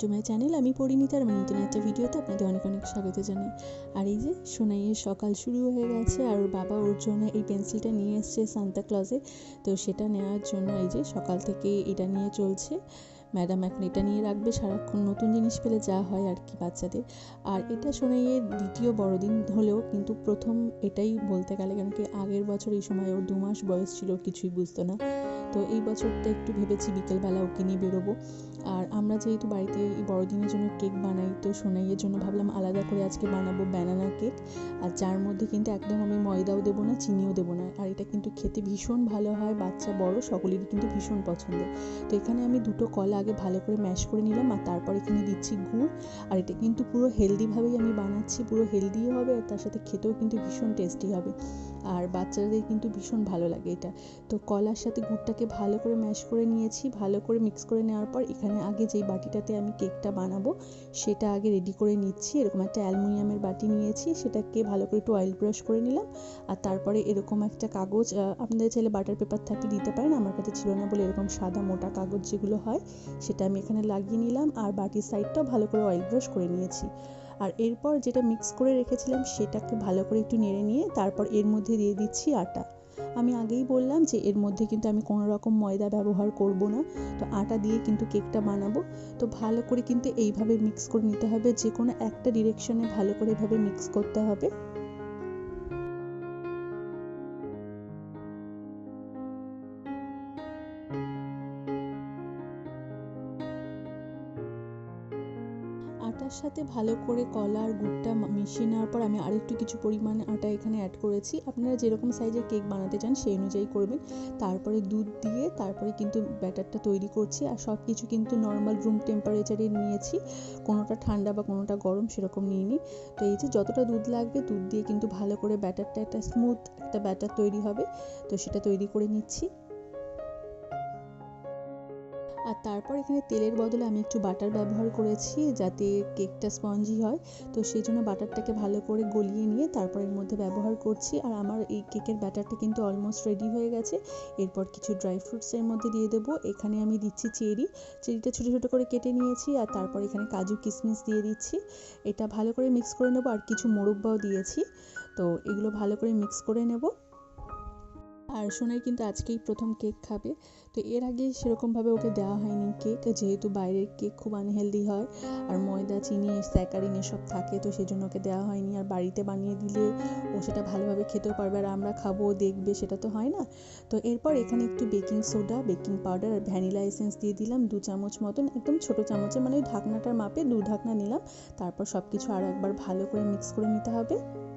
To my channel আমি পরিণীতার আমার নতুন একটা ভিডিওতে আপনাদের অনেক অনেক স্বাগত জানাই। আর এই যে সোনাইয়ের সকাল শুরু হয়ে গেছে, আর ওর বাবা ওর জন্য এই পেন্সিলটা নিয়ে এসছে সান্তা ক্লজে তো সেটা নেওয়ার জন্য এই যে সকাল থেকে এটা নিয়ে চলছে। ম্যাডাম এখন এটা নিয়ে রাখবে, সারাক্ষণ নতুন জিনিস পেলে যা হয় আর কি বাচ্চাদের। আর এটা সোনাইয়ের দ্বিতীয় বড়দিন হলেও কিন্তু প্রথম এটাই বলতে গেলে কেন কি আগের বছর এই সময় ওর দু মাস বয়স ছিল, কিছুই বুঝতো না। তো এই বছরটা একটু ভেবেছি বিকেলবেলা ওকে নিয়ে বেরোবো। আর আমরা যেহেতু বাড়িতে এই বড়দিনের জন্য কেক বানাই, তো সোনাইয়ের জন্য ভাবলাম আলাদা করে আজকে বানাবো ব্যানানা কেক আর যার মধ্যে কিন্তু একদম আমি ময়দাও দেবো না, চিনিও দেবো না। আর এটা কিন্তু খেতে ভীষণ ভালো হয়, বাচ্চা বড়, সকলেরই কিন্তু ভীষণ পছন্দের। তো এখানে আমি দুটো কলা আগে ভালো করে ম্যাশ করে নিলাম আর তারপর এখানে দিচ্ছি গুড়। আর এটা কিন্তু পুরো হেলদিভাবেই আমি বানাচ্ছি, পুরো হেলদিও হবে আর তার সাথে খেতেও কিন্তু ভীষণ টেস্টি হবে। আর বাচ্চাদের কিন্তু ভীষণ ভালো লাগে এটা। তো কলার সাথে গুড়টাকে ভালো করে ম্যাশ করে নিয়েছি, ভালো করে মিক্স করে নেওয়ার পর এখানে আগে যেই বাটিটাতে আমি কেকটা বানাবো, সেটা আগে রেডি করে নিচ্ছি। এরকম একটা অ্যালুমিনিয়ামের বাটি নিয়েছি, সেটাকে ভালো করে একটু অয়েল ব্রাশ করে নিলাম। আর তারপরে এরকম একটা কাগজ আপনাদের চাইলে বাটার পেপার থাকলে দিতে পারেন, আমার কাছে ছিল না বলে এরকম সাদা মোটা কাগজ যেগুলো হয়, সেটা আমি এখানে লাগিয়ে নিলাম। আর বাটির সাইডটাও ভালো করে অয়েল ব্রাশ করে নিয়েছি। আর এরপর যেটা মিক্স করে রেখেছিলাম সেটাকে ভালো করে একটু নেড়ে নিয়ে তারপর এর মধ্যে দিয়ে দিচ্ছি আটা। আমি আগেই বললাম যে এর মধ্যে কিন্তু আমি কোনো রকম ময়দা ব্যবহার করব না। তো আটা দিয়ে কিন্তু কেকটা বানাবো। তো ভালো করে কিন্তু এইভাবে মিক্স করে নিতে হবে। যে কোনো একটা ডিরেকশনে ভালো করে এভাবে মিক্স করতে হবে। আটার সাথে ভালো করে কলা আর গুড়টা মিশিয়ে নেওয়ার পর আমি আরেকটু কিছু পরিমাণে আটা এখানে অ্যাড করেছি। আপনারা যেরকম সাইজের কেক বানাতে চান সেই অনুযায়ী করবেন। তারপরে দুধ দিয়ে তারপরে কিন্তু ব্যাটারটা তৈরি করছি আর সব কিছু কিন্তু নর্মাল রুম টেম্পারেচারে নিয়েছি। কোনোটা ঠান্ডা বা কোনোটা গরম সেরকম নিইনি। তো এই যে যতটা দুধ লাগবে দুধ দিয়ে কিন্তু ভালো করে ব্যাটারটা একটা স্মুথ একটা ব্যাটার তৈরি হবে। তো সেটা তৈরি করে নিচ্ছি। আর তারপর এখানে তেলের বদলে আমি একটু বাটার ব্যবহার করেছি যাতে কেকটা স্পঞ্জি হয়। তো সেই জন্য বাটারটাকে ভালো করে গলিয়ে নিয়ে তারপর এর মধ্যে ব্যবহার করছি। আর আমার এই কেকের ব্যাটারটা কিন্তু অলমোস্ট রেডি হয়ে গেছে। এরপর কিছু ড্রাই ফ্রুটস এর মধ্যে দিয়ে দেবো। এখানে আমি দিচ্ছি চেরি। চেরিটা ছোটো ছোটো করে কেটে নিয়েছি আর তারপর এখানে কাজু কিশমিশ দিয়ে দিচ্ছি। এটা ভালো করে মিক্স করে নেব। আর কিছু মোরব্বাও দিয়েছি। তো এগুলো ভালো করে মিক্স করে নেব। আর সোনাই কিন্তু আজকেই প্রথম কেক খাবে। তো এর আগে সেরকমভাবে ওকে দেওয়া হয়নি কেক, যেহেতু বাইরের কেক খুব আনহেলদি হয়। আর ময়দা, চিনি স্যাকারিন এসব থাকে, তো সেই জন্য ওকে দেওয়া হয়নি। আর বাড়িতে বানিয়ে দিলে ও সেটা ভালোভাবে খেতেও পারবে আর আমরা খাব দেখবে, সেটা তো হয় না। তো এরপর এখানে একটু বেকিং সোডা, বেকিং পাউডার আর ভ্যানিলা এসেন্স দিয়ে দিলাম, দু চামচ মতন, একদম ছোটো চামচে মানে ওই ঢাকনাটার মাপে দু ঢাকনা নিলাম। তারপর সব কিছু আরও একবার ভালো করে মিক্স করে নিতে হবে।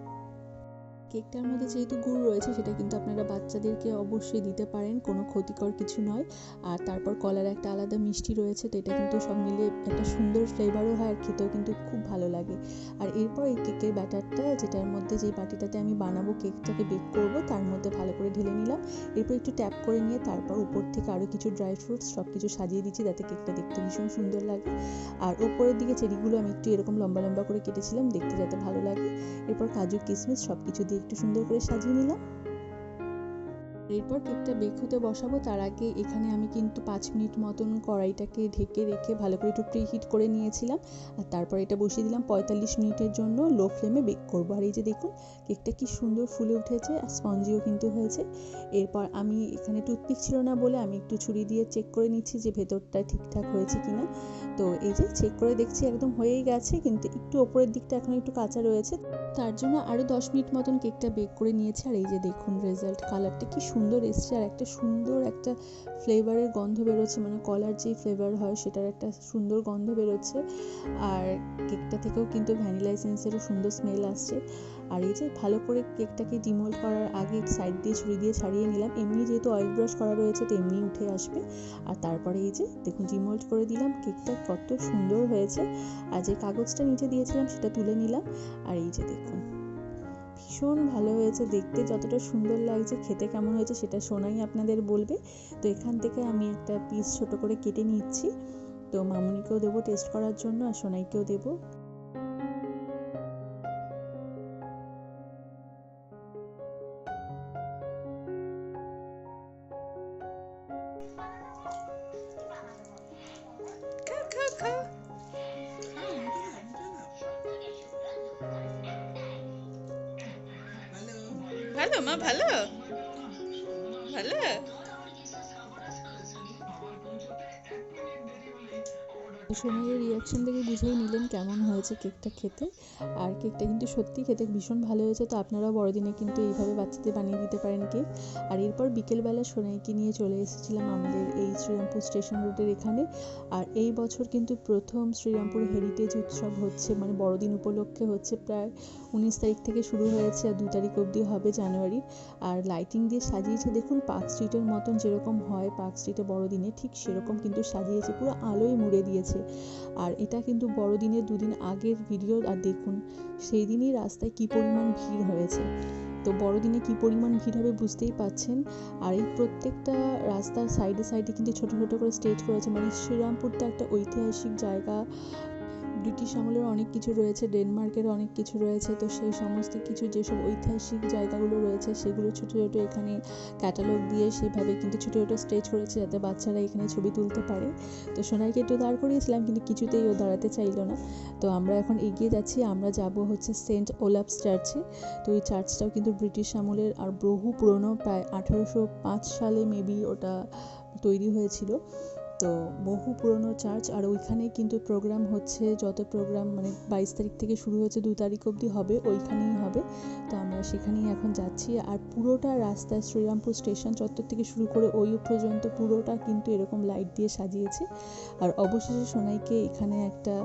কেকটার মধ্যে যেহেতু গুড় রয়েছে, সেটা কিন্তু আপনারা বাচ্চাদেরকে অবশ্যই দিতে পারেন, কোনো ক্ষতিকর কিছু নয়। আর তারপর কলার একটা আলাদা মিষ্টি রয়েছে, তো এটা কিন্তু সব মিলে একটা সুন্দর ফ্লেভারও হয় আর খেতেও কিন্তু খুব ভালো লাগে। আর এরপর এই কেকের ব্যাটারটা, যেটার মধ্যে যেই বাটিটাতে আমি বানাবো, কেকটাকে বেক করব, তার মধ্যে ভালো করে ঢেলে নিলাম। এরপর একটু ট্যাপ করে নিয়ে তারপর উপর থেকে আরও কিছু ড্রাই ফ্রুটস সব কিছু সাজিয়ে দিচ্ছি যাতে কেকটা দেখতে ভীষণ সুন্দর লাগে। আর ওপরের দিকে চেরিগুলো আমি একটু এরকম লম্বা লম্বা করে কেটেছিলাম, দেখতে যাতে ভালো লাগে। এরপর কাজু কিশমিশ সব কিছু দিয়ে একটু সুন্দর করে সাজিয়ে নিলাম। এরপর কেকটা বেক হতে বসাবো, তার আগে এখানে আমি কিন্তু পাঁচ মিনিট মতন কড়াইটাকে ঢেকে রেখে ভালো করে একটু প্রি হিট করে নিয়েছিলাম। আর তারপর এটা বসিয়ে দিলাম পঁয়তাল্লিশ মিনিটের জন্য লো ফ্লেমে বেক করব। আর এই যে দেখুন, কেকটা কি সুন্দর ফুলে উঠেছে আর স্পঞ্জিও কিন্তু হয়েছে। এরপর আমি এখানে টুথপিক ছিল না বলে আমি একটু ছুরি দিয়ে চেক করে নিচ্ছি যে ভেতরটা ঠিকঠাক হয়েছে কিনা। তো এই যে চেক করে দেখছি একদম হয়েই গেছে, কিন্তু একটু ওপরের দিকটা এখন একটু কাঁচা রয়েছে। তার জন্য আরও দশ মিনিট মতন কেকটা বেক করে নিয়েছি। আর এই যে দেখুন রেজাল্ট কালারটা কি সুন্দর এসছে আর একটা সুন্দর একটা ফ্লেভারের গন্ধ বেরোচ্ছে মানে কলার যেই ফ্লেভার হয় সেটার একটা সুন্দর গন্ধ বেরোচ্ছে। আর কেকটা থেকেও কিন্তু ভ্যানিলা এসেন্সেরও সুন্দর স্মেল আসছে। আর এই যে ভালো করে কেকটাকে ডিমোল্ড করার আগে সাইড দিয়ে ছুরি দিয়ে ছাড়িয়ে নিলাম। এমনি যেহেতু অয়েল ব্রাশ করা রয়েছে তো এমনি উঠে আসবে। আর তারপরে এই যে দেখুন ডিমোল্ড করে দিলাম, কেকটা কত সুন্দর হয়েছে। আর যে কাগজটা নিচে দিয়েছিলাম সেটা তুলে নিলাম। আর এই যে দেখুন ভীষণ ভালো হয়েছে, দেখতে যতটা সুন্দর লাগছে, খেতে কেমন হয়েছে সেটা সোনাই আপনাদের বলবে। তো এখান থেকে আমি একটা পিস ছোট করে কেটে নিচ্ছি। তো মামুনিকেও দেবো টেস্ট করার জন্য আর সোনাইকেও দেবো। ভালো মা ভালো? ভালো? সোনাইয়ের রিয়াকশন দেখে বুঝেই নিলেন কেমন হয়েছে কেকটা খেতে। আর কেকটা কিন্তু সত্যি খেতে ভীষণ ভালো হয়েছে, তো আপনারাও বড়দিনে কিন্তু এইভাবে বাচ্চাদের বানিয়ে দিতে পারেন কেক আর এরপর বিকেলবেলা সোনাইকে নিয়ে চলে এসেছিলাম আমাদের এই শ্রীরামপুর স্টেশন রোডের এখানে। আর এই বছর কিন্তু প্রথম শ্রীরামপুর হেরিটেজ উৎসব হচ্ছে মানে বড়দিন উপলক্ষে হচ্ছে প্রায় উনিশ তারিখ থেকে শুরু হয়েছে আর দু তারিখ অবধি হবে জানুয়ারি। আর লাইটিং দিয়ে সাজিয়েছে, দেখুন পার্ক স্ট্রিটের মতন যেরকম হয় পার্ক স্ট্রিটে বড়দিনে ঠিক সেরকম কিন্তু সাজিয়েছে, পুরো আলোয় মুড়ে দিয়েছে। আর এটা কিন্তু বড়দিনের দুদিন আগের ভিডিও আর দেখুন সেই দিনই রাস্তায় কী পরিমাণ ভিড় হয়েছে। তো বড়দিনে কী পরিমাণ ভিড় হবে বুঝতেই পাচ্ছেন। আর এই প্রত্যেকটা রাস্তার সাইডে সাইডে কিন্তু ছোটো ছোটো করে স্টেজ করেছে মানে শ্রীরামপুর তো একটা ঐতিহাসিক জায়গা ব্রিটিশ আমলের অনেক কিছু রয়েছে, ডেনমার্কের অনেক কিছু রয়েছে, তো সেই সমস্ত কিছু যেসব ঐতিহাসিক জায়গাগুলো রয়েছে সেগুলো ছোটো ছোটো এখানে ক্যাটালগ দিয়ে সেভাবে কিন্তু ছোটো ছোটো স্টেজ করেছে যাতে বাচ্চারা এখানে ছবি তুলতে পারে। তো সোনাইকে একটু দাঁড় করিয়েছিলাম কিন্তু কিছুতেই ও দাঁড়াতে চাইলো না। তো আমরা এখন এগিয়ে যাচ্ছি, আমরা যাব হচ্ছে সেন্ট ওলাপস চার্চে। তো ওই চার্চটাও কিন্তু ব্রিটিশ আমলের আর বহু পুরনো, প্রায় আঠারোশো পাঁচ সালে মেবি ওটা তৈরি হয়েছিল। তো বহু পুরনো চার্চ আর ওইখানে কিন্তু প্রোগ্রাম হচ্ছে, যত প্রোগ্রাম মানে বাইশ তারিখ থেকে শুরু হচ্ছে দু তারিখ অবধি হবে, ওইখানেই হবে। তো আমরা সেখানেই এখন যাচ্ছি। আর পুরোটা রাস্তায় শ্রীরামপুর স্টেশন চত্বর থেকে শুরু করে ওই পর্যন্ত পুরোটা কিন্তু এরকম লাইট দিয়ে সাজিয়েছে। আর অবশেষে সোনাইকে এখানে একটা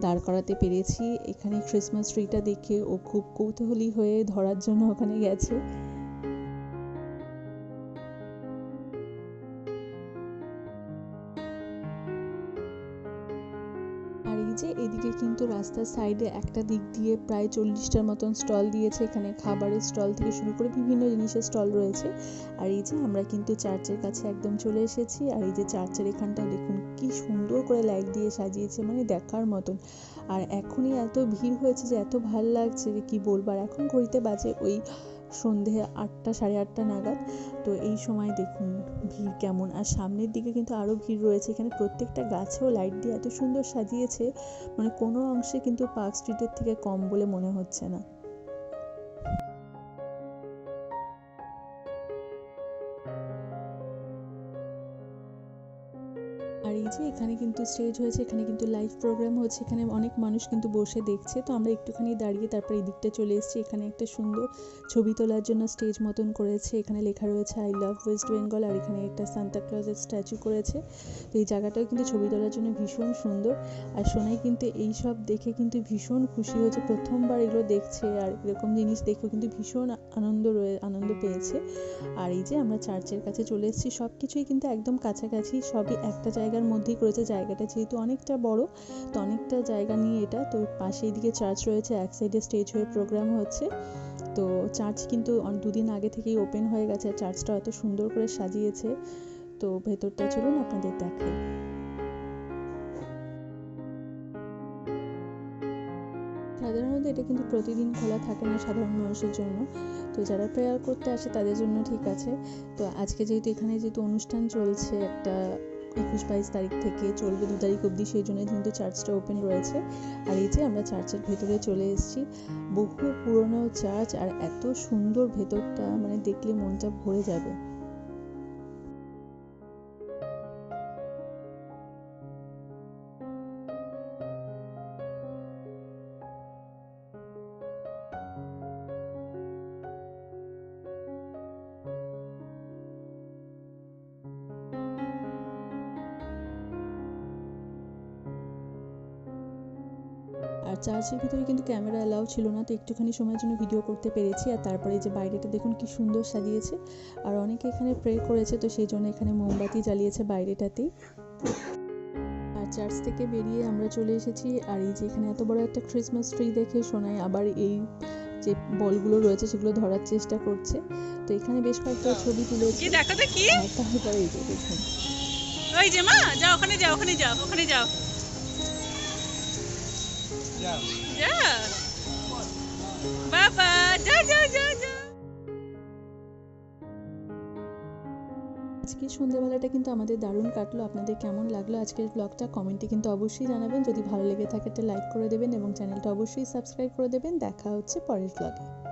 দাঁড় করাতে পেরেছি। এখানে ক্রিসমাস ট্রিটা দেখে ও খুব কৌতূহলী হয়ে ধরার জন্য ওখানে গেছে। রাস্তার সাইডে একটা দিক দিয়ে প্রায় চল্লিশটার মতন স্টল দিয়েছে। এখানে খাবারের স্টল থেকে শুরু করে বিভিন্ন জিনিসের স্টল রয়েছে। আর এই যে আমরা কিন্তু চার্চের কাছে একদম চলে এসেছি। আর এই যে চার্চের এখানটা দেখুন কি সুন্দর করে লাইট দিয়ে সাজিয়েছে মানে দেখার মতন। আর এখনই এত ভিড় হয়েছে যে এত ভালো লাগছে যে কি বলব? আর এখন ঘড়িতে বাজে ওই সন্ধে আটটা, সাড়ে আটটা নাগাদ। তো এই সময় দেখুন ভিড় কেমন। আর সামনের দিকে কিন্তু আরও ভিড় রয়েছে। এখানে প্রত্যেকটা গাছেও লাইট দিয়ে এত সুন্দর সাজিয়েছে। মানে কোনো অংশে কিন্তু পার্ক স্ট্রিটের থেকে কম বলে মনে হচ্ছে না। এখানে কিন্তু স্টেজ হয়েছে, এখানে কিন্তু লাইভ প্রোগ্রাম হচ্ছে, এখানে অনেক মানুষ কিন্তু বসে দেখছে। তো আমরা একটুখানি দাঁড়িয়ে তারপর এই দিকটা চলে এসেছি। এখানে একটা সুন্দর ছবি তোলার জন্য স্টেজ মতন করেছে। এখানে লেখা রয়েছে আই লাভ ওয়েস্ট বেঙ্গল আর এখানে একটা সান্তা ক্লজের স্ট্যাচু করেছে। তো এই জায়গাটাও কিন্তু ছবি তোলার জন্য ভীষণ সুন্দর। আর সোনাই কিন্তু এই সব দেখে কিন্তু ভীষণ খুশি হয়েছে। প্রথমবার এগুলো দেখছে আর এরকম জিনিস দেখেও কিন্তু ভীষণ আনন্দ রয়ে, আনন্দ পেয়েছে। আর এই যে আমরা চার্চের কাছে চলে এসেছি সব কিছুই কিন্তু একদম কাছাকাছি, সবই একটা জায়গার মধ্যেই করেছে, জায়গাটা যেহেতু অনেকটা বড়, তো অনেকটা জায়গা নিয়ে এটা, তো পাশেই দিকে চার্চ রয়েছে, এক সাইডে স্টেজ হয়ে প্রোগ্রাম হচ্ছে। তো চার্চ কিন্তু দুদিন আগে থেকেই ওপেন হয়ে গেছে চার্চটা এত সুন্দর করে সাজিয়েছে। তো ভেতরটা চলুন, আপনাদের দেখাই। সাধারণত এটা কিন্তু প্রতিদিন খোলা থাকে না সাধারণ মানুষের জন্য। তো যারা প্রেয়ার করতে আসে তাদের জন্য ঠিক আছে। তো আজকে যেহেতু এখানে যেহেতু অনুষ্ঠান চলছে একটা একুশ বাইশ তারিখ থেকে চলবে দু তারিখ অবধি, সেই জন্য কিন্তু চার্চটা ওপেন রয়েছে। আর এই যে আমরা চার্চের ভেতরে চলে এসেছি, বহু পুরনো চার্চ আর এত সুন্দর ভেতরটা মানে দেখলে মনটা ভরে যাবে। আর চার্চের ভিতরে কিন্তু ক্যামেরা অ্যালাউ ছিল না তো একটুখানি সময়ের জন্য ভিডিও করতে পেরেছি। আর তারপরে এই যে বাইরেটা দেখুন কি সুন্দর সাজিয়েছে। আর অনেকে এখানে প্রে করেছে তো সেই জন্য এখানে মোমবাতি জ্বালিয়েছে বাইরেটাতেই। আর চার্চ থেকে বেরিয়ে আমরা চলে এসেছি। আর এই যে এখানে এত বড় একটা ক্রিসমাস ট্রি দেখে শোনায় আবার এই যে বলগুলো রয়েছে সেগুলো ধরার চেষ্টা করছে। তো এখানে বেশ কয়েকটা ছবি তুলেছি। কি দেখো তো কি তারপরে এই যে দেখুন। ওই যে মা যাও ওখানে যাও ওখানে যাও ওখানে যাও। যা যা আজকের সন্ধ্যেবেলাটা কিন্তু আমাদের দারুণ কাটলো। আপনাদের কেমন লাগল আজকের ব্লগটা কমেন্টে কিন্তু অবশ্যই জানাবেন। যদি ভালো লেগে থাকে, একটা লাইক করে দেবেন এবং চ্যানেলটা অবশ্যই সাবস্ক্রাইব করে দেবেন। দেখা হচ্ছে পরের ব্লগে